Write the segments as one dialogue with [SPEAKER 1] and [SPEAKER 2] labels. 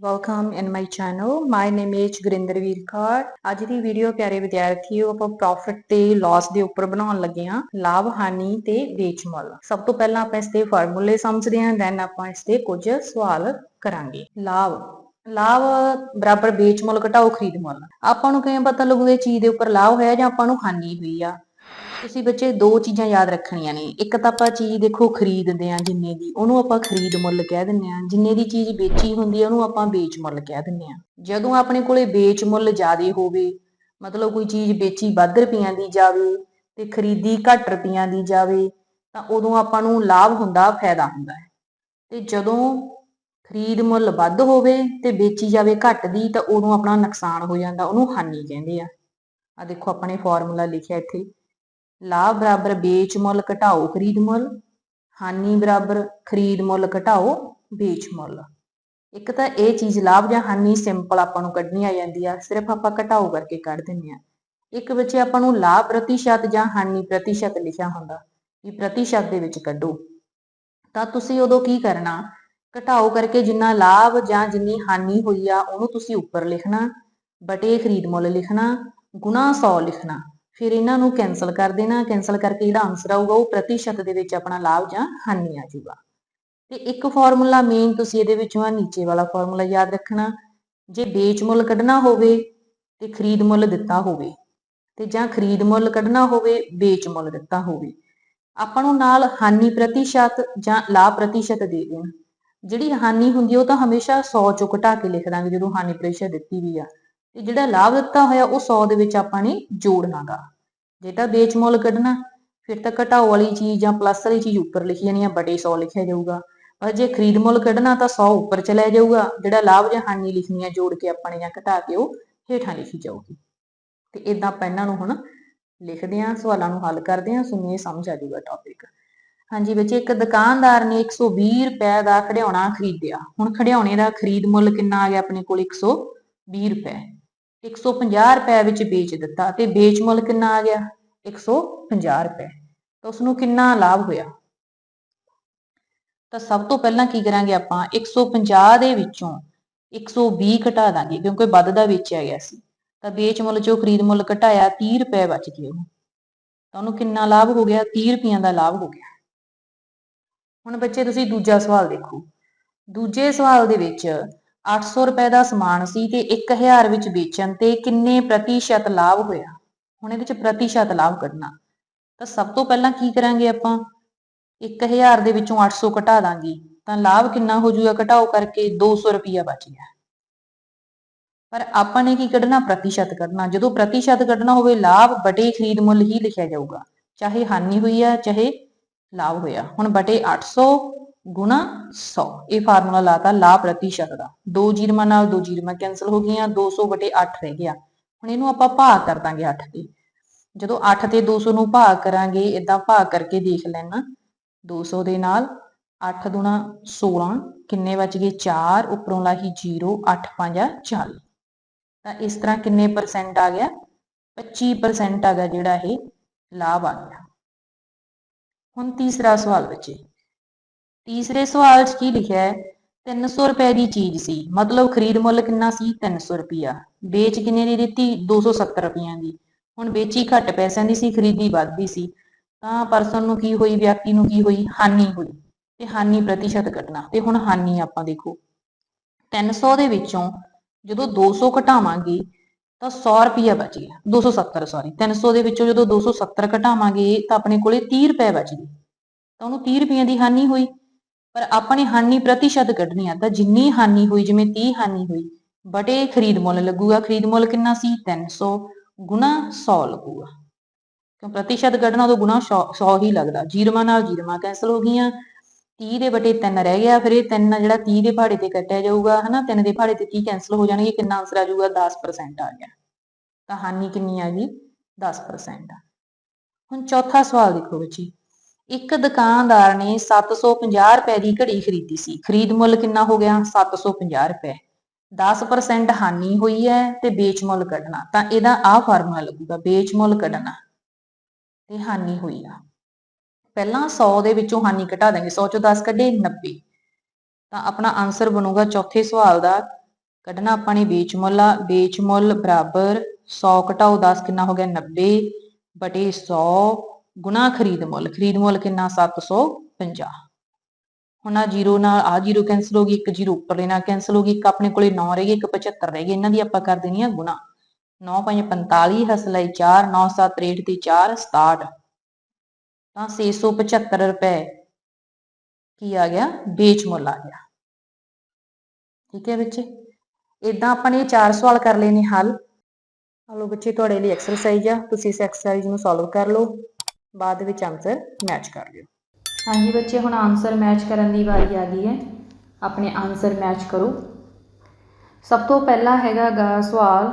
[SPEAKER 1] Welcome in my channel my name is Gurinderveer Kaur ਅੱਜ ਦੀ video ਪਿਆਰੇ ਵਿਦਿਆਰਥੀਓ, ਆਪਾਂ ਪ੍ਰੋਫਿਟ ਤੇ ਲਾਸ ਦੇ ਉੱਪਰ ਬਣਾਉਣ ਲੱਗੇ ਹਾਂ, ਲਾਭ, ਹਾਨੀ ਤੇ ਵੇਚ ਮੁੱਲ। ਸਭ ਤੋਂ ਪਹਿਲਾਂ ਆਪਾਂ ਇਸ ਦੇ ਫਾਰਮੂਲੇ ਸਮਝਦੇ ਹਾਂ ਦੈਨ ਆਪਾਂ ਇਸ ਦੇ ਕੁਝ ਸਵਾਲ ਕਰਾਂਗੇ। ਲਾਭ। ਲਾਭ ਬਰਾਬਰ ਵੇਚ ਮੁੱਲ ਘਟਾਓ, ਖਰੀਦ ਮੁੱਲ। ਆਪਾਂ ਨੂੰ ਕਿਵੇਂ ਪਤਾ ਲੱਗੂ ਚੀਜ਼ ਦੇ ਉੱਪਰ ਲਾਭ ਹੋਇਆ ਜਾਂ ਆਪਾਂ ਨੂੰ ਹਾਨੀ ਹੋਈ ਆ? ਤੁਸੀਂ ਬੱਚੇ ਦੋ ਚੀਜ਼ਾਂ ਯਾਦ ਰੱਖਣੀਆਂ ਨੇ। ਇੱਕ ਤਾਂ ਆਪਾਂ ਚੀਜ਼ ਦੇਖੋ ਖਰੀਦਦੇ ਆ ਜਿੰਨੇ ਦੀ, ਉਹਨੂੰ ਆਪਾਂ ਖਰੀਦ ਮੁੱਲ ਕਹਿ ਦਿੰਦੇ ਆ ਜਿੰਨੇ ਦੀ ਚੀਜ਼ ਵੇਚੀ ਹੁੰਦੀ ਆ ਉਹਨੂੰ ਆਪਾਂ ਵੇਚ ਮੁੱਲ ਕਹਿ ਦਿੰਦੇ ਆ ਜਦੋਂ ਆਪਣੇ ਕੋਲੇ ਵੇਚ ਮੁੱਲ ਜ਼ਿਆਦਾ ਹੋਵੇ, ਮਤਲਬ ਕੋਈ ਚੀਜ਼ ਵੇਚੀ ਵੱਧ ਰੁਪਈਆਂ ਦੀ ਜਾਵੇ ਤੇ ਖਰੀਦੀ ਘੱਟ ਰੁਪਈਆਂ ਦੀ ਜਾਵੇ, ਤਾਂ ਉਦੋਂ ਆਪਾਂ ਨੂੰ ਲਾਭ ਹੁੰਦਾ, ਫਾਇਦਾ ਹੁੰਦਾ ਹੈ। ਤੇ ਜਦੋਂ ਖਰੀਦ ਮੁੱਲ ਵੱਧ ਹੋਵੇ ਤੇ ਵੇਚੀ ਜਾਵੇ ਘੱਟ ਦੀ, ਤਾਂ ਉਦੋਂ ਆਪਣਾ ਨੁਕਸਾਨ ਹੋ ਜਾਂਦਾ, ਉਹਨੂੰ ਹਾਨੀ ਕਹਿੰਦੇ ਆ। ਆ ਦੇਖੋ, ਆਪਣੇ ਫਾਰਮੂਲਾ ਲਿਖਿਆ ਇੱਥੇ। ਲਾਭ ਬਰਾਬਰ ਵੇਚ ਮੁੱਲ ਘਟਾਓ, ਖਰੀਦ ਮੁੱਲ, ਹਾਨੀ ਬਰਾਬਰ ਖਰੀਦ ਮੁੱਲ ਘਟਾਓ, ਵੇਚ ਮੁੱਲ। ਇੱਕ ਤਾਂ ਇਹ ਚੀਜ਼ ਲਾਭ ਜਾਂ ਹਾਨੀ ਸਿੰਪਲ ਆਪਾਂ ਨੂੰ ਕੱਢਣੀ ਆ ਜਾਂਦੀ ਆ, ਸਿਰਫ ਆਪਾਂ ਘਟਾਓ ਕਰਕੇ ਕੱਢ ਦਿੰਨੇ ਆ। ਇੱਕ ਵਿੱਚ ਆਪਾਂ ਨੂੰ ਲਾਭ ਪ੍ਰਤੀਸ਼ਤ ਜਾਂ ਹਾਨੀ ਪ੍ਰਤੀਸ਼ਤ ਲਿਖਿਆ ਹੁੰਦਾ, ਵੀ ਪ੍ਰਤੀਸ਼ਤ ਦੇ ਵਿੱਚ ਕੱਢੋ। ਤਾਂ ਤੁਸੀਂ ਉਦੋਂ ਕੀ ਕਰਨਾ? ਘਟਾਓ ਕਰਕੇ ਜਿੰਨਾ ਲਾਭ ਜਾਂ ਜਿੰਨੀ ਹਾਨੀ ਹੋਈ ਆ, ਉਹਨੂੰ ਤੁਸੀਂ ਉੱਪਰ ਲਿਖਣਾ, ਬਟੇ ਖਰੀਦ ਮੁੱਲ ਲਿਖਣਾ, ਗੁਣਾ 100 ਲਿਖਣਾ। ਫਿਰ ਇਹਨਾਂ ਨੂੰ ਕੈਨਸਲ ਕਰ ਦੇਣਾ ਕੈਨਸਲ ਕਰਕੇ ਜਿਹੜਾ ਆਨਸਰ ਆਊਗਾ, ਉਹ ਪ੍ਰਤੀਸ਼ਤ ਦੇ ਵਿੱਚ ਆਪਣਾ ਲਾਭ ਜਾਂ ਹਾਨੀ ਆ ਜਾਊਗਾ। ਤੇ ਇੱਕ ਫਾਰਮੂਲਾ ਮੇਨ ਤੁਸੀਂ ਇਹਦੇ ਵਿੱਚੋਂ ਆ ਨੀਚੇ ਵਾਲਾ ਫਾਰਮੂਲਾ ਯਾਦ ਰੱਖਣਾ। ਜੇ ਵੇਚ ਮੁੱਲ ਕੱਢਣਾ ਹੋਵੇ ਤੇ ਖਰੀਦ ਮੁੱਲ ਦਿੱਤਾ ਹੋਵੇ, ਤੇ ਜਾਂ ਖਰੀਦ ਮੁੱਲ ਕੱਢਣਾ ਹੋਵੇ, ਵੇਚ ਮੁੱਲ ਦਿੱਤਾ ਹੋਵੇ, ਆਪਾਂ ਨੂੰ ਨਾਲ ਹਾਨੀ ਪ੍ਰਤੀਸ਼ਤ ਜਾਂ ਲਾਭ ਪ੍ਰਤੀਸ਼ਤ ਦੇ ਦੇਣ। ਜਿਹੜੀ ਹਾਨੀ ਹੁੰਦੀ ਉਹ ਤਾਂ ਹਮੇਸ਼ਾ 100 ਚੋਂ ਘਟਾ ਕੇ ਲਿਖ ਦਾਂਗੇ, ਜਦੋਂ ਹਾਨੀ ਪ੍ਰਤੀਸ਼ਤ ਦਿੱਤੀ ਵੀ ਆ। ਤੇ ਜਿਹੜਾ ਲਾਭ ਦਿੱਤਾ ਹੋਇਆ ਉਹ 100 ਦੇ ਵਿੱਚ ਆਪਾਂ ਨੇ ਜੋੜਨਾਗਾ। ਜੇ ਤਾਂ ਵੇਚ ਮੁੱਲ ਕੱਢਣਾ, ਫਿਰ ਤਾਂ ਘਟਾਓ ਵਾਲੀ ਚੀਜ਼ ਜਾਂ ਪਲੱਸ ਵਾਲੀ ਚੀਜ਼ ਉੱਪਰ ਲਿਖੀ ਜਾਣੀ ਆ ਬਟੇ 100 ਲਿਖਿਆ ਜਾਊਗਾ। ਪਰ ਜੇ ਖਰੀਦ ਮੁੱਲ ਕੱਢਣਾ ਤਾਂ 100 ਉੱਪਰ ਚਲਾ ਜਾਊਗਾ, ਜਿਹੜਾ ਲਾਭ ਜਾਂ ਹਾਨੀ ਲਿਖਣੀ ਆ ਜੋੜ ਕੇ ਆਪਾਂ ਨੇ ਜਾਂ ਘਟਾ ਕੇ ਉਹ ਹੇਠਾਂ ਲਿਖੀ ਜਾਊਗੀ। ਤੇ ਇਦਾਂ ਆਪਾਂ ਇਹਨਾਂ ਨੂੰ ਹੁਣ ਲਿਖਦੇ ਆਂ, ਸਵਾਲਾਂ ਨੂੰ ਹੱਲ ਕਰਦੇ ਆਂ, ਸੁਣੀਏ ਇਹ ਸਮਝ ਆ ਜਾਊਗਾ ਟੌਪਿਕ ਹਾਂਜੀ ਬੱਚੇ, ਇੱਕ ਦੁਕਾਨਦਾਰ ਨੇ 120 ਰੁਪਏ ਦਾ ਖਿਡੌਣਾ ਖਰੀਦਿਆ। ਹੁਣ ਖਿਡੌਣੇ ਦਾ ਖਰੀਦ ਮੁੱਲ ਕਿੰਨਾ ਆ ਗਿਆ ਆਪਣੇ ਕੋਲ? 120 ਰੁਪਏ। 150 ਰੁਪਏ ਵਿੱਚ ਵੇਚ ਦਿੱਤਾ ਤੇ ਵੇਚ ਮੁੱਲ ਕਿੰਨਾ ਆ ਗਿਆ? 150 ਰੁਪਏ। ਤਾਂ ਉਸ ਨੂੰ ਕਿੰਨਾ ਲਾਭ ਹੋਇਆ? ਤਾਂ ਸਭ ਤੋਂ ਪਹਿਲਾਂ ਕੀ ਕਰਾਂਗੇ ਆਪਾਂ? 150 ਦੇ ਵਿੱਚੋਂ 120 ਘਟਾ ਦਾਂਗੇ ਕਿਉਂਕਿ ਵੱਧ ਦਾ ਵੇਚਿਆ ਗਿਆ ਸੀ। ਤਾਂ ਵੇਚ ਮੁੱਲ ਚੋਂ ਖਰੀਦ ਮੁੱਲ ਘਟਾਇਆ 30 ਰੁਪਏ ਬਚ ਗਏ ਉਹਨੂੰ। ਤਾਂ ਉਹਨੂੰ ਕਿੰਨਾ ਲਾਭ ਹੋ ਗਿਆ? 30 ਰੁਪਈਆਂ ਦਾ ਲਾਭ ਹੋ ਗਿਆ। ਹੁਣ ਬੱਚੇ, ਤੁਸੀਂ ਦੂਜਾ ਸਵਾਲ ਦੇਖੋ। ਦੂਜੇ ਸਵਾਲ ਦੇ ਵਿੱਚ 800 ਰੁਪਏ ਦਾ ਸਮਾਨ ਸੀ ਤੇ 1000 ਵਿੱਚ ਵੇਚਣ ਤੇ ਕਿੰਨੇ ਪ੍ਰਤੀਸ਼ਤ ਲਾਭ ਹੋਇਆ? ਹੁਣ ਇਹਦੇ ਵਿੱਚ ਪ੍ਰਤੀਸ਼ਤ ਲਾਭ ਕੱਢਣਾ। ਤਾਂ ਸਭ ਤੋਂ ਪਹਿਲਾਂ ਕੀ ਕਰਾਂਗੇ ਆਪਾਂ? 1000 ਦੇ ਵਿੱਚੋਂ 800 ਘਟਾ ਦਾਂਗੇ। ਤਾਂ ਲਾਭ ਕਿੰਨਾ ਹੋ ਜਾਊਗਾ? ਘਟਾਓ ਕਰਕੇ 200 ਰੁਪਿਆ ਬਚ ਗਿਆ। ਪਰ ਆਪਾਂ ਨੇ ਕੀ ਕੱਢਣਾ? ਪ੍ਰਤੀਸ਼ਤ ਕੱਢਣਾ। ਜਦੋਂ ਪ੍ਰਤੀਸ਼ਤ ਕੱਢਣਾ ਹੋਵੇ, ਲਾਭ ਬਟੇ ਖਰੀਦ ਮੁੱਲ ਹੀ ਲਿਖਿਆ ਜਾਊਗਾ। ਚਾਹੇ ਹਾਨੀ ਹੋਈ ਆ, ਚਾਹੇ ਲਾਭ ਹੋਇਆ। ਹੁਣ ਬਟੇ 800 ਗੁਣਾ 100 ਇਹ ਫਾਰਮੂਲਾ ਲਾਤਾ ਲਾਭ ਪ੍ਰਤੀਸ਼ਤ ਦਾ। ਦੋ ਜੀਰਮਾਂ ਨਾਲ ਦੋ ਜੀਰਮਾਂ ਕੈਨਸਲ ਹੋ ਗਈਆਂ 200 ਬਟੇ 8 ਰਹਿ ਗਿਆ। ਹੁਣ ਇਹਨੂੰ ਆਪਾਂ ਭਾਗ ਕਰ ਦਾਂਗੇ 8 ਤੇ। ਜਦੋਂ 8 ਤੇ 200 ਨੂੰ ਭਾਗ ਕਰਾਂਗੇ ਇਦਾਂ ਭਾਗ ਕਰਕੇ ਦੇਖ ਲੈਣਾ। 200 ਦੇ ਨਾਲ 8 ਗੁਣਾ 16 ਕਿੰਨੇ ਬਚ ਗਏ 4 ਉੱਪਰੋਂ ਲਾਹੀ 0 8 5 40 ਤਾਂ ਇਸ ਤਰ੍ਹਾਂ ਕਿੰਨੇ ਪਰਸੈਂਟ ਆ ਗਿਆ? 25% ਆ ਗਿਆ ਜਿਹੜਾ ਇਹ ਲਾਭ ਆ ਗਿਆ। ਹੁਣ ਤੀਸਰਾ ਸਵਾਲ ਬੱਚੇ। ਤੀਸਰੇ ਸਵਾਲ 'ਚ ਕੀ ਲਿਖਿਆ ਹੈ? 300 ਰੁਪਏ ਦੀ ਚੀਜ਼ ਸੀ। ਮਤਲਬ ਖਰੀਦ ਮੁੱਲ ਕਿੰਨਾ ਸੀ? 300 ਰੁਪਿਆ ਵੇਚ ਕਿੰਨੇ ਦੀ ਦਿੱਤੀ? 270 ਰੁਪਈਆਂ ਦੀ। ਹੁਣ ਵੇਚੀ ਘੱਟ ਪੈਸਿਆਂ ਦੀ ਸੀ, ਖਰੀਦੀ ਵੱਧਦੀ ਸੀ। ਤਾਂ ਪਰਸਨ ਨੂੰ ਕੀ ਹੋਈ? ਵਿਅਕਤੀ ਨੂੰ ਕੀ ਹੋਈ? ਹਾਨੀ ਹੋਈ। ਤੇ ਹਾਨੀ ਪ੍ਰਤੀਸ਼ਤ ਕੱਢਣਾ ਤੇ ਹੁਣ ਹਾਨੀ ਆਪਾਂ ਦੇਖੋ। 300 ਦੇ ਵਿੱਚੋਂ ਜਦੋਂ 200 ਘਟਾਵਾਂਗੇ, ਤਾਂ 100 ਰੁਪਿਆ ਬਚ ਗਿਆ। 270 ਸੌਰੀ 300 ਦੇ ਵਿੱਚੋਂ ਜਦੋਂ 270 ਘਟਾਵਾਂਗੇ, ਤਾਂ ਆਪਣੇ ਕੋਲੇ 30 ਰੁਪਏ ਬਚ ਗਏ। ਤਾਂ ਉਹਨੂੰ 30 ਰੁਪਈਆਂ ਦੀ ਹਾਨੀ ਹੋਈ। ਪਰ ਆਪਾਂ ਨੇ ਹਾਨੀ ਪ੍ਰਤੀਸ਼ਤ ਕੱਢਣੀ ਆ, ਤਾਂ ਜਿੰਨੀ ਹਾਨੀ ਹੋਈ, ਜਿਵੇਂ 30 ਹਾਨੀ ਹੋਈ, ਬਟੇ ਖਰੀਦ ਮੁੱਲ ਲੱਗੂਗਾ। ਖਰੀਦ ਮੁੱਲ ਕਿੰਨਾ ਸੀ? 300 ਗੁਣਾ 100 ਲੱਗੂਗਾ। ਕਿਉਂ ਪ੍ਰਤੀਸ਼ਤ ਕੱਢਣਾ ਉਦੋਂ ਗੁਣਾ 100 ਹੀ ਲੱਗਦਾ। ਜੀਰਮਾ ਨਾਲ ਜੀਰਮਾ ਕੈਨਸਲ ਹੋ ਗਈਆਂ। 30 ਦੇ ਬਟੇ 3 ਰਹਿ ਗਿਆ, ਫਿਰ ਇਹ 3 ਜਿਹੜਾ 30 ਦੇ ਪਹਾੜੇ ਤੇ ਕੱਟਿਆ ਜਾਊਗਾ, ਹਨਾ? 3 ਦੇ ਪਹਾੜੇ ਤੇ 30 ਕੈਨਸਲ ਹੋ ਜਾਣਗੇ, ਕਿੰਨਾ ਆਨਸਰ ਆ ਜਾਊਗਾ? 10% ਆ ਗਿਆ। ਤਾਂ ਹਾਨੀ ਕਿੰਨੀ ਆ ਗਈ? 10% ਹੁਣ ਚੌਥਾ ਸਵਾਲ ਦੇਖੋ ਬੱਚੀ। ਇੱਕ ਦੁਕਾਨਦਾਰ ਨੇ 750 ਰੁਪਏ ਦੀ ਘੜੀ ਖਰੀਦੀ ਸੀ। ਖਰੀਦ ਮੁੱਲ ਕਿੰਨਾ ਹੋ ਗਿਆ? 750 ਰੁਪਏ। 10% ਹਾਨੀ ਹੋਈ ਹੈ ਤੇ ਵੇਚ ਮੁੱਲ ਕੱਢਣਾ। ਤਾਂ ਇਹਦਾ ਆਹ ਫਾਰਮੂਲਾ ਲੱਗੂਗਾ, ਵੇਚ ਮੁੱਲ ਕੱਢਣਾ ਤੇ ਹਾਨੀ ਹੋਈ ਆ। ਪਹਿਲਾਂ 100 ਦੇ ਵਿੱਚੋਂ ਹਾਨੀ ਘਟਾ ਦਾਂਗੇ 100 ਚੋਂ 10 ਕੱਢੇ 90 ਤਾਂ ਆਪਣਾ ਆਨਸਰ ਬਣੂਗਾ ਚੌਥੇ ਸਵਾਲ ਦਾ। ਕੱਢਣਾ ਆਪਾਂ ਨੇ ਵੇਚ ਮੁੱਲ ਆ। ਵੇਚ ਮੁੱਲ ਬਰਾਬਰ 100 ਘਟਾਓ 10 ਕਿੰਨਾ ਹੋ ਗਿਆ? 90 ਬਟੇ 100 ਗੁਣਾ ਖਰੀਦ ਮੁੱਲ ਖਰੀਦ ਮੁੱਲ ਕਿੰਨਾ? 750 ਹੁਣ ਆ ਜ਼ੀਰੋ ਨਾਲ ਆ ਜ਼ੀਰੋ ਕੈਨਸਲ ਹੋ ਗਈ, ਇੱਕ ਜ਼ੀਰੋ ਉੱਪਰਲੇ ਨਾਲ ਕੈਨਸਲ ਹੋ ਗਈ, ਇੱਕ ਆਪਣੇ ਕੋਲੇ 9 ਰਹਿ ਗਈ ਇੱਕ 75 ਰਹਿ ਗਈ ਇਹਨਾਂ ਦੀ ਆਪਾਂ ਕਰ ਦੇਣੀ ਆ ਗੁਣਾ। 9 5 45 ਹਸਲਾਈ 4 9 7 63 ਤੇ 4 67 ਤਾਂ 675 ਰੁਪਏ ਕੀ ਆ ਗਿਆ? ਵੇਚ ਮੁੱਲ ਆ ਗਿਆ। ਠੀਕ ਹੈ ਬੱਚੇ? ਇਦਾਂ ਆਪਾਂ ਨੇ ਚਾਰ ਸਵਾਲ ਕਰ ਲਏ ਹੱਲ। ਹਲੋ ਬੱਚੇ, ਤੁਹਾਡੇ ਲਈ ਐਕਸਰਸਾਈਜ਼ ਆ। ਤੁਸੀਂ ਇਸ ਐਕਸਰਸਾਈਜ਼ ਨੂੰ ਸੋਲਵ ਕਰ ਲਓ। ਬਾਅਦ ਵਿੱਚ ਆਨਸਰ ਮੈਚ ਕਰ ਲਿਓ। ਹਾਂਜੀ ਬੱਚੇ, ਹੁਣ ਆਨਸਰ ਮੈਚ ਕਰਨ ਦੀ ਵਾਰੀ ਆ ਗਈ ਹੈ। ਆਪਣੇ ਆਨਸਰ ਮੈਚ ਕਰੋ। ਸਭ ਤੋਂ ਪਹਿਲਾ ਹੈਗਾ ਗਾ ਸਵਾਲ,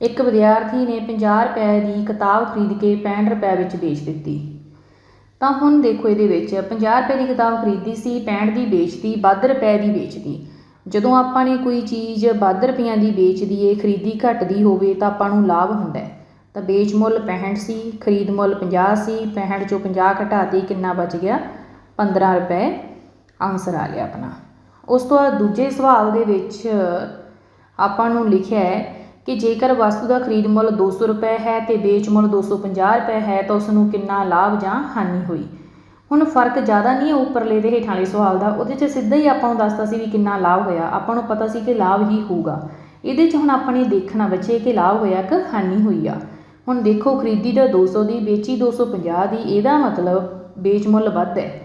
[SPEAKER 1] ਇੱਕ ਵਿਦਿਆਰਥੀ ਨੇ 50 ਰੁਪਏ ਦੀ ਕਿਤਾਬ ਖਰੀਦ ਕੇ 65 ਰੁਪਏ ਵਿੱਚ ਵੇਚ ਦਿੱਤੀ। ਤਾਂ ਹੁਣ ਦੇਖੋ ਇਹਦੇ ਵਿੱਚ 50 ਰੁਪਏ ਦੀ ਕਿਤਾਬ ਖਰੀਦੀ ਸੀ 65 ਦੀ ਵੇਚਦੀ ਵੱਧ ਰੁਪਏ ਦੀ ਵੇਚਦੀ ਜਦੋਂ ਆਪਾਂ ਨੇ ਕੋਈ ਚੀਜ਼ ਵੱਧ ਰੁਪਈਆਂ ਦੀ ਵੇਚਦੀ ਏ, ਖਰੀਦੀ ਘਟਦੀ ਹੋਵੇ, ਤਾਂ ਆਪਾਂ ਨੂੰ ਲਾਭ ਹੁੰਦਾ ਹੈ। ਤਾਂ ਵੇਚ ਮੁੱਲ 65 ਸੀ, ਖਰੀਦ ਮੁੱਲ 50 ਸੀ 65 ਚੋਂ 50 ਘਟਾ ਦੇ ਕਿੰਨਾ ਬਚ ਗਿਆ? 15 ਰੁਪਏ ਆਨਸਰ ਆ ਗਿਆ ਆਪਣਾ। ਉਸ ਤੋਂ ਬਾਅਦ ਦੂਜੇ ਸਵਾਲ ਦੇ ਵਿੱਚ ਆਪਾਂ ਨੂੰ ਲਿਖਿਆ ਹੈ ਕਿ ਜੇਕਰ ਵਸਤੂ ਦਾ ਖਰੀਦ ਮੁੱਲ 200 ਰੁਪਏ ਹੈ ਤੇ ਵੇਚ ਮੁੱਲ 250 ਰੁਪਏ ਹੈ ਤਾਂ ਉਸ ਨੂੰ ਕਿੰਨਾ ਲਾਭ ਜਾਂ ਹਾਨੀ ਹੋਈ? ਹੁਣ ਫ਼ਰਕ ਜ਼ਿਆਦਾ ਨਹੀਂ ਹੈ ਉੱਪਰਲੇ ਦੇ ਹੇਠਾਂ ਵਾਲੇ ਸਵਾਲ ਦਾ, ਉਹਦੇ 'ਚ ਸਿੱਧਾ ਹੀ ਆਪਾਂ ਨੂੰ ਦੱਸਦਾ ਸੀ ਵੀ ਕਿੰਨਾ ਲਾਭ ਹੋਇਆ। ਆਪਾਂ ਨੂੰ ਪਤਾ ਸੀ ਕਿ ਲਾਭ ਹੀ ਹੋਊਗਾ। ਇਹਦੇ 'ਚ ਹੁਣ ਆਪਾਂ ਨੇ ਦੇਖਣਾ ਬੱਚੇ ਕਿ ਲਾਭ ਹੋਇਆ ਕਿ ਹਾਨੀ ਹੋਈ ਆ। ਹੁਣ ਦੇਖੋ ਖਰੀਦੀ ਤਾਂ 200 ਦੀ, ਵੇਚੀ 250 ਦੀ, ਇਹਦਾ ਮਤਲਬ ਵੇਚ ਮੁੱਲ ਵੱਧ ਹੈ।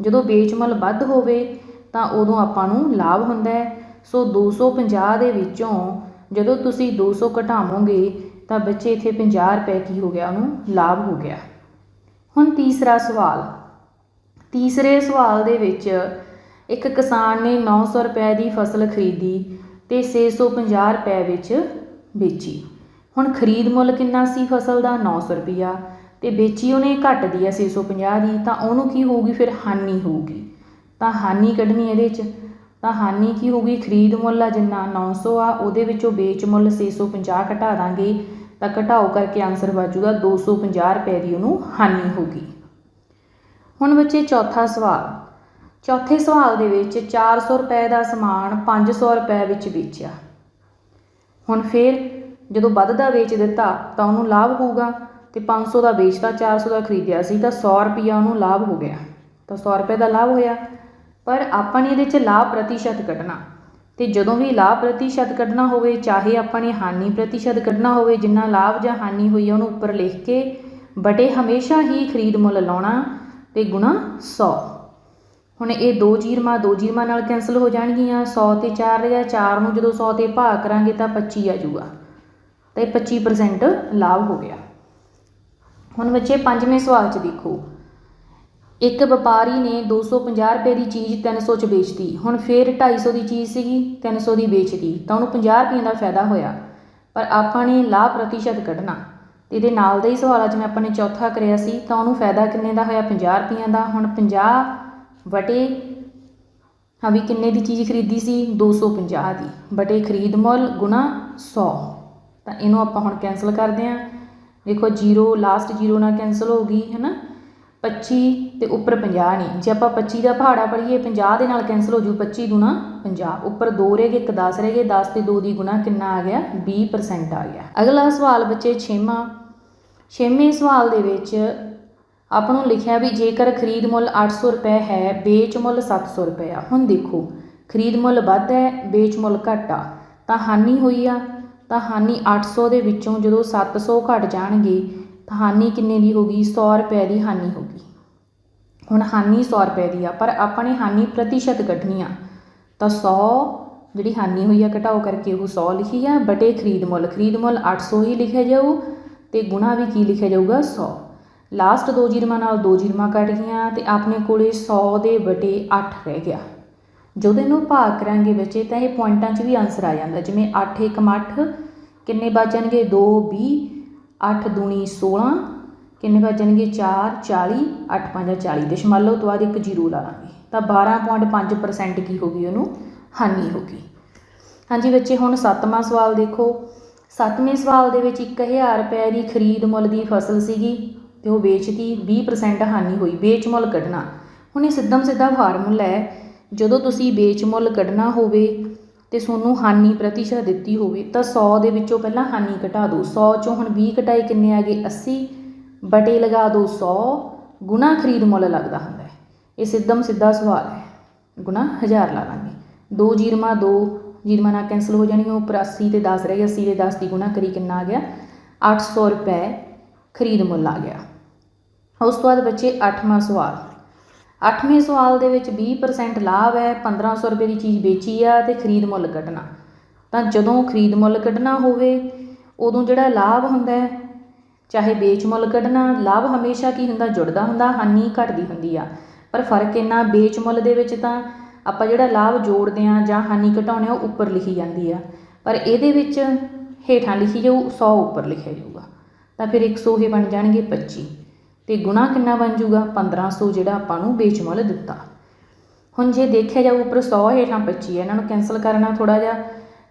[SPEAKER 1] ਜਦੋਂ ਵੇਚ ਮੁੱਲ ਵੱਧ ਹੋਵੇ ਤਾਂ ਉਦੋਂ ਆਪਾਂ ਨੂੰ ਲਾਭ ਹੁੰਦਾ ਹੈ। ਸੋ 250 ਦੇ ਵਿੱਚੋਂ ਜਦੋਂ ਤੁਸੀਂ 200 ਘਟਾਵੋਗੇ ਤਾਂ ਬੱਚੇ ਇੱਥੇ 50 ਰੁਪਏ ਕੀ ਹੋ ਗਿਆ? ਉਹਨੂੰ ਲਾਭ ਹੋ ਗਿਆ। ਹੁਣ ਤੀਸਰਾ ਸਵਾਲ। ਤੀਸਰੇ ਸਵਾਲ ਦੇ ਵਿੱਚ ਇੱਕ ਕਿਸਾਨ ਨੇ 900 ਰੁਪਏ ਦੀ ਫਸਲ ਖਰੀਦੀ ਤੇ 650 ਰੁਪਏ ਵਿੱਚ ਵੇਚੀ। ਹੁਣ ਖਰੀਦ ਮੁੱਲ ਕਿੰਨਾ ਸੀ ਫਸਲ ਦਾ? 900 ਰੁਪਿਆ ਤੇ ਵੇਚੀ ਉਹਨੇ ਘੱਟ ਦੀ ਹੈ 650 ਦੀ, ਤਾਂ ਉਹਨੂੰ ਕੀ ਹੋਊਗੀ? ਫਿਰ ਹਾਨੀ ਹੋਊਗੀ। ਤਾਂ ਹਾਨੀ ਕੱਢਣੀ ਇਹਦੇ 'ਚ। ਤਾਂ ਹਾਨੀ ਕੀ ਹੋਊਗੀ? ਖਰੀਦ ਮੁੱਲ ਆ ਜਿੰਨਾ 900 ਆ, ਉਹਦੇ ਵਿੱਚੋਂ ਵੇਚ ਮੁੱਲ 650 ਘਟਾ ਦਾਂਗੇ। ਤਾਂ ਘਟਾਓ ਕਰਕੇ ਆਨਸਰ ਬਚੂਗਾ 250 ਰੁਪਏ ਦੀ ਉਹਨੂੰ ਹਾਨੀ ਹੋਗੀ ਹੁਣ ਬੱਚੇ, ਚੌਥਾ ਸਵਾਲ। ਚੌਥੇ ਸਵਾਲ ਦੇ ਵਿੱਚ 400 ਰੁਪਏ ਦਾ ਸਮਾਨ 500 ਰੁਪਏ ਵਿੱਚ ਵੇਚਿਆ। ਹੁਣ ਫਿਰ ਜਦੋਂ ਵੱਧਦਾ ਵੇਚ ਦਿੱਤਾ ਤਾਂ ਉਹਨੂੰ ਲਾਭ ਹੋਊਗਾ ਤੇ 500 ਦਾ ਵੇਚਦਾ 400 ਦਾ ਖਰੀਦਿਆ ਸੀ ਤਾਂ 100 ਰੁਪਿਆ ਉਹਨੂੰ ਲਾਭ ਹੋ ਗਿਆ। ਤਾਂ 100 ਰੁਪਏ ਦਾ ਲਾਭ ਹੋਇਆ। ਪਰ ਆਪਾਂ ਨੇ ਇਹਦੇ 'ਚ ਲਾਭ ਪ੍ਰਤੀਸ਼ਤ ਕੱਢਣਾ। ਤੇ ਜਦੋਂ ਵੀ ਲਾਭ ਪ੍ਰਤੀਸ਼ਤ ਕੱਢਣਾ ਹੋਵੇ, ਚਾਹੇ ਆਪਾਂ ਨੇ ਹਾਨੀ ਪ੍ਰਤੀਸ਼ਤ ਕੱਢਣਾ ਹੋਵੇ, ਜਿੰਨਾ ਲਾਭ ਜਾਂ ਹਾਨੀ ਹੋਈ ਆ ਉਹਨੂੰ ਉੱਪਰ ਲਿਖ ਕੇ ਬਟੇ ਹਮੇਸ਼ਾ ਹੀ ਖਰੀਦ ਮੁੱਲ ਲਾਉਣਾ ਤੇ ਗੁਣਾ 100 ਹੁਣ ਇਹ ਦੋ ਜੀਰਮਾ ਦੋ ਜੀਰਮਾ ਨਾਲ ਕੈਨਸਲ ਹੋ ਜਾਣਗੀਆਂ। 100 ਤੇ 4 ਰਿਹਾ 4 ਨੂੰ ਜਦੋਂ 100 ਤੇ ਭਾਗ ਕਰਾਂਗੇ ਤਾਂ 25 ਆ ਜਾਊਗਾ। ਤਾਂ ਇਹ 25% ਲਾਭ ਹੋ ਗਿਆ। ਹੁਣ ਬੱਚੇ ਪੰਜਵੇਂ ਸਵਾਲ 'ਚ ਦੇਖੋ। ਇੱਕ ਵਪਾਰੀ ਨੇ 250 ਰੁਪਏ ਦੀ ਚੀਜ਼ 300 ਚ ਵੇਚਤੀ। ਹੁਣ ਫੇਰ 250 ਦੀ ਚੀਜ਼ ਸੀਗੀ 300 ਦੀ ਵੇਚਤੀ। ਤਾਂ ਉਹਨੂੰ 50 ਰੁਪਏ ਦਾ ਫਾਇਦਾ ਹੋਇਆ। ਪਰ ਆਪਾਂ ਨੇ ਲਾਭ ਪ੍ਰਤੀਸ਼ਤ ਕੱਢਣਾ। ਤੇ ਇਹਦੇ ਨਾਲ ਦਾ ਹੀ ਸਵਾਲ ਆ, ਜਿਵੇਂ ਆਪਾਂ ਨੇ ਚੌਥਾ ਕਰਿਆ ਸੀ, ਤਾਂ ਉਹਨੂੰ ਫਾਇਦਾ ਕਿੰਨੇ ਦਾ ਹੋਇਆ? 50 ਰੁਪਈਆਂ ਦਾ। ਹੁਣ 50 ਵਟੇ, ਹਾਂ ਵੀ ਕਿੰਨੇ ਦੀ ਚੀਜ਼ ਖਰੀਦੀ ਸੀ? 250 ਦੀ। ਵਟੇ ਖਰੀਦ ਮੁੱਲ ਗੁਣਾ 100 ਤਾਂ ਇਹਨੂੰ ਆਪਾਂ ਹੁਣ ਕੈਂਸਲ ਕਰਦੇ ਹਾਂ। ਦੇਖੋ ਜੀਰੋ ਲਾਸਟ ਜੀਰੋ ਨਾਲ ਕੈਂਸਲ ਹੋ ਗਈ ਹੈ ਨਾ 25 ਤੇ ਉੱਪਰ 50 ਨਹੀਂ ਜੇ ਆਪਾਂ 25 ਦਾ ਪਹਾੜਾ ਪੜੀਏ 50 ਦੇ ਨਾਲ ਕੈਂਸਲ ਹੋ ਜੂ 25 ਗੁਣਾ 50 ਉੱਪਰ 2 ਰਹਿ ਗਏ, ਇੱਕ 10 ਰਹਿ ਗਏ 10 ਤੇ 2 ਦੀ ਗੁਣਾ ਕਿੰਨਾ ਆ ਗਿਆ? 20% ਆ ਗਿਆ। ਅਗਲਾ ਸਵਾਲ ਬੱਚੇ ਛੇਵਾਂ। ਛੇਵੇਂ ਸਵਾਲ ਦੇ ਵਿੱਚ ਆਪਾਂ ਨੂੰ ਲਿਖਿਆ ਵੀ ਜੇਕਰ ਖਰੀਦ ਮੁੱਲ 800 ਰੁਪਏ ਹੈ, ਵੇਚ ਮੁੱਲ 700 ਰੁਪਏ ਆ। ਹੁਣ ਦੇਖੋ, ਖਰੀਦ ਮੁੱਲ ਵੱਧ ਹੈ, ਵੇਚ ਮੁੱਲ ਘੱਟ ਆ। ਤਾਂ ਹਾਨੀ ਹੋਈ ਆ। ਤਾਂ ਹਾਨੀ 800 ਦੇ ਵਿੱਚੋਂ ਜਦੋਂ 700 ਘਟ ਜਾਣਗੇ ਤਾਂ ਹਾਨੀ ਕਿੰਨੇ ਦੀ ਹੋਗੀ 100 ਰੁਪਏ ਦੀ ਹਾਨੀ ਹੋਗੀ ਹੁਣ ਹਾਨੀ 100 ਰੁਪਏ ਦੀ ਆ, ਪਰ ਆਪਾਂ ਨੇ ਹਾਨੀ ਪ੍ਰਤੀਸ਼ਤ ਕੱਢਣੀ ਆ। ਤਾਂ 100 ਜਿਹੜੀ ਹਾਨੀ ਹੋਈ ਆ, ਘਟਾਓ ਕਰਕੇ ਉਹ 100 ਲਿਖੀ ਆ, ਬਟੇ ਖਰੀਦ ਮੁੱਲ। ਖਰੀਦ ਮੁੱਲ 800 ਹੀ ਲਿਖਿਆ ਜਾਊ ਤੇ ਗੁਣਾ ਵੀ ਕੀ ਲਿਖਿਆ ਜਾਊਗਾ? 100 ਲਾਸਟ ਦੋ ਜੀਰਮਾਂ ਨਾਲ ਦੋ ਜੀਰਮਾਂ ਕੱਟ ਗਈਆਂ ਤੇ ਆਪਣੇ ਕੋਲੇ 100 ਦੇ ਬਟੇ 8 ਰਹਿ ਗਿਆ। ਜਦੋਂ ਇਹਨੂੰ ਭਾਗ ਕਰਾਂਗੇ ਬੱਚੇ, ਤਾਂ ਇਹ ਪੁਆਇੰਟਾਂ 'ਚ ਵੀ ਆਨਸਰ ਆ ਜਾਂਦਾ। ਜਿਵੇਂ 8 1 8 ਕਿੰਨੇ ਬਚਣਗੇ 2 20 8 ਦੂਣੀ 16 ਕਿੰਨੇ ਬਚਣਗੇ 4 40 8 5 40 ਦਸ਼ਮਲਵ ਤੋਂ ਬਾਅਦ ਇੱਕ ਜ਼ੀਰੋ ਲਾ ਲਾਂਗੇ। ਤਾਂ 12.5% ਕੀ ਹੋ ਗਈ ਉਹਨੂੰ? ਹਾਨੀ ਹੋ ਗਈ। ਹਾਂਜੀ ਬੱਚੇ, ਹੁਣ ਸੱਤਵਾਂ ਸਵਾਲ ਦੇਖੋ। ਸੱਤਵੇਂ ਸਵਾਲ ਦੇ ਵਿੱਚ 1000 ਰੁਪਏ ਦੀ ਖਰੀਦ ਮੁੱਲ ਦੀ ਫਸਲ ਸੀਗੀ ਤੇ ਉਹ ਵੇਚਤੀ 20% ਹਾਨੀ ਹੋਈ। ਵੇਚ ਮੁੱਲ ਕੱਢਣਾ। ਹੁਣ ਇਹ ਸਿੱਧਮ ਸਿੱਧਾ ਫਾਰਮੂਲਾ ਹੈ, ਜਦੋਂ ਤੁਸੀਂ ਵੇਚ ਮੁੱਲ ਕੱਢਣਾ ਹੋਵੇ ਤੇ ਤੁਹਾਨੂੰ ਹਾਨੀ ਪ੍ਰਤੀਸ਼ਤ ਦਿੱਤੀ ਹੋਵੇ, ਤਾਂ 100 ਦੇ ਵਿੱਚੋਂ ਪਹਿਲਾਂ ਹਾਨੀ ਘਟਾ ਦਿਓ। 100 ਚੋਂ ਹੁਣ 20 ਘਟਾਏ ਕਿੰਨੇ ਆ ਗਏ? 80 ਬਟੇ ਲਗਾ ਦਿਓ 100 ਗੁਣਾ ਖਰੀਦ ਮੁੱਲ ਲੱਗਦਾ ਹੁੰਦਾ ਹੈ। ਇਹ ਸਿੱਧਮ ਸਿੱਧਾ ਸਵਾਲ ਹੈ। ਗੁਣਾ 1000 ਲਾ ਲਾਂਗੇ। 2 ਜੀਰਮਾ 2 ਜੀਰਮਾ ਨਾਲ ਕੈਂਸਲ ਹੋ ਜਾਣਗੀਆਂ ਉੱਪਰ 80 ਤੇ 10 ਰਹਿ ਗਿਆ। 80 ਦੇ 10 ਦੀ ਗੁਣਾ ਕਰੀ ਕਿੰਨਾ ਆ ਗਿਆ? 800 ਰੁਪਏ ਖਰੀਦ ਮੁੱਲ ਆ ਗਿਆ। ਉਸ ਤੋਂ ਬਾਅਦ ਬੱਚੇ 8ਵਾਂ ਸਵਾਲ। ਅੱਠਵੇਂ ਸਵਾਲ ਦੇ ਵਿੱਚ 20% ਲਾਭ ਹੈ 1500 ਰੁਪਏ ਦੀ ਚੀਜ਼ ਵੇਚੀ ਆ ਤੇ ਖਰੀਦ ਮੁੱਲ ਕੱਢਣਾ। ਤਾਂ ਜਦੋਂ ਖਰੀਦ ਮੁੱਲ ਕੱਢਣਾ ਹੋਵੇ, ਉਦੋਂ ਜਿਹੜਾ ਲਾਭ ਹੁੰਦਾ ਹੈ, ਚਾਹੇ ਵੇਚ ਮੁੱਲ ਕੱਢਣਾ, ਲਾਭ ਹਮੇਸ਼ਾ ਕੀ ਹੁੰਦਾ? ਜੁੜਦਾ ਹੁੰਦਾ, ਹਾਨੀ ਘਟਦੀ ਹੁੰਦੀ ਆ। ਪਰ ਫ਼ਰਕ ਇੰਨਾ ਵੇਚ ਮੁੱਲ ਦੇ ਵਿੱਚ ਤਾਂ ਆਪਾਂ ਜਿਹੜਾ ਲਾਭ ਜੋੜਦੇ ਆ ਜਾਂ ਹਾਨੀ ਘਟਾਉਣੇ ਆ ਉਹ ਉੱਪਰ ਲਿਖੀ ਜਾਂਦੀ ਆ। ਪਰ ਇਹਦੇ ਵਿੱਚ ਹੇਠਾਂ ਲਿਖੀ ਜਾਊ 100 ਉੱਪਰ ਲਿਖਿਆ ਜਾਊਗਾ। ਤਾਂ ਫਿਰ 100 ਇਹ ਬਣ ਜਾਣਗੇ 25 ਤੇ ਗੁਣਾ ਕਿੰਨਾ ਬਣ ਜਾਊਗਾ 1500 ਜਿਹੜਾ ਆਪਾਂ ਨੂੰ ਵੇਚ ਮੁੱਲ ਦਿੱਤਾ। ਹੁਣ ਜੇ ਦੇਖਿਆ ਜਾਊ ਉੱਪਰ 100 ਹੇਠਾਂ 25 ਹੈ ਇਹਨਾਂ ਨੂੰ ਕੈਨਸਲ ਕਰਨਾ ਥੋੜਾ ਜਿਹਾ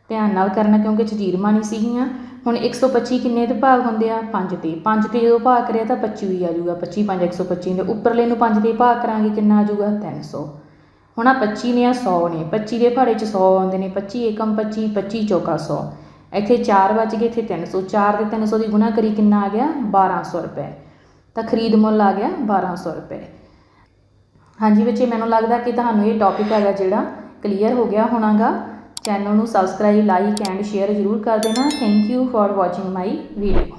[SPEAKER 1] ਧਿਆਨ ਨਾਲ ਕਰਨਾ ਕਿਉਂਕਿ ਚਜੀਰਮਾ ਨਹੀਂ ਸੀਗੀਆਂ। ਹੁਣ 125 ਕਿੰਨੇ ਦੇ ਭਾਗ ਹੁੰਦੇ ਆ? 5 ਤੇ। 5 ਤੇ ਜਦੋਂ ਭਾਗ ਕਰਿਆ ਤਾਂ 25 ਹੀ ਆ ਜਾਊਗਾ 25 5 125 ਦੇ ਉੱਪਰਲੇ ਨੂੰ 5 ਤੇ ਭਾਗ ਕਰਾਂਗੇ, ਕਿੰਨਾ ਆ ਜਾਊਗਾ 300 ਹੁਣ ਆ 25 ਨੇ ਆ 100 ਨੇ। 25 ਦੇ ਭਾੜੇ 'ਚ 100 ਆਉਂਦੇ ਨੇ। 25 ਏਕਮ 25 25 ਚੌਕਾ 100 ਇੱਥੇ 4 ਬਚ ਗਏ, ਇੱਥੇ 300 4 ਦੇ 300 ਦੀ ਗੁਣਾ ਕਰੀ ਕਿੰਨਾ ਆ ਗਿਆ? 1200 ਰੁਪਏ। ਤਾਂ ਖਰੀਦ ਮੁੱਲ ਆ ਗਿਆ 1200 ਰੁਪਏ। ਹਾਂਜੀ ਬੱਚੇ ਮੈਨੂੰ ਲੱਗਦਾ ਕਿ ਤੁਹਾਨੂੰ ਇਹ ਟੌਪਿਕ ਹੈਗਾ ਜਿਹੜਾ ਕਲੀਅਰ ਹੋ ਗਿਆ ਹੋਣਾਗਾ। ਚੈਨਲ ਨੂੰ ਸਬਸਕ੍ਰਾਈਬ ਲਾਈਕ ਐਂਡ ਸ਼ੇਅਰ ਜ਼ਰੂਰ ਕਰ ਦੇਣਾ। Thank you for watching my video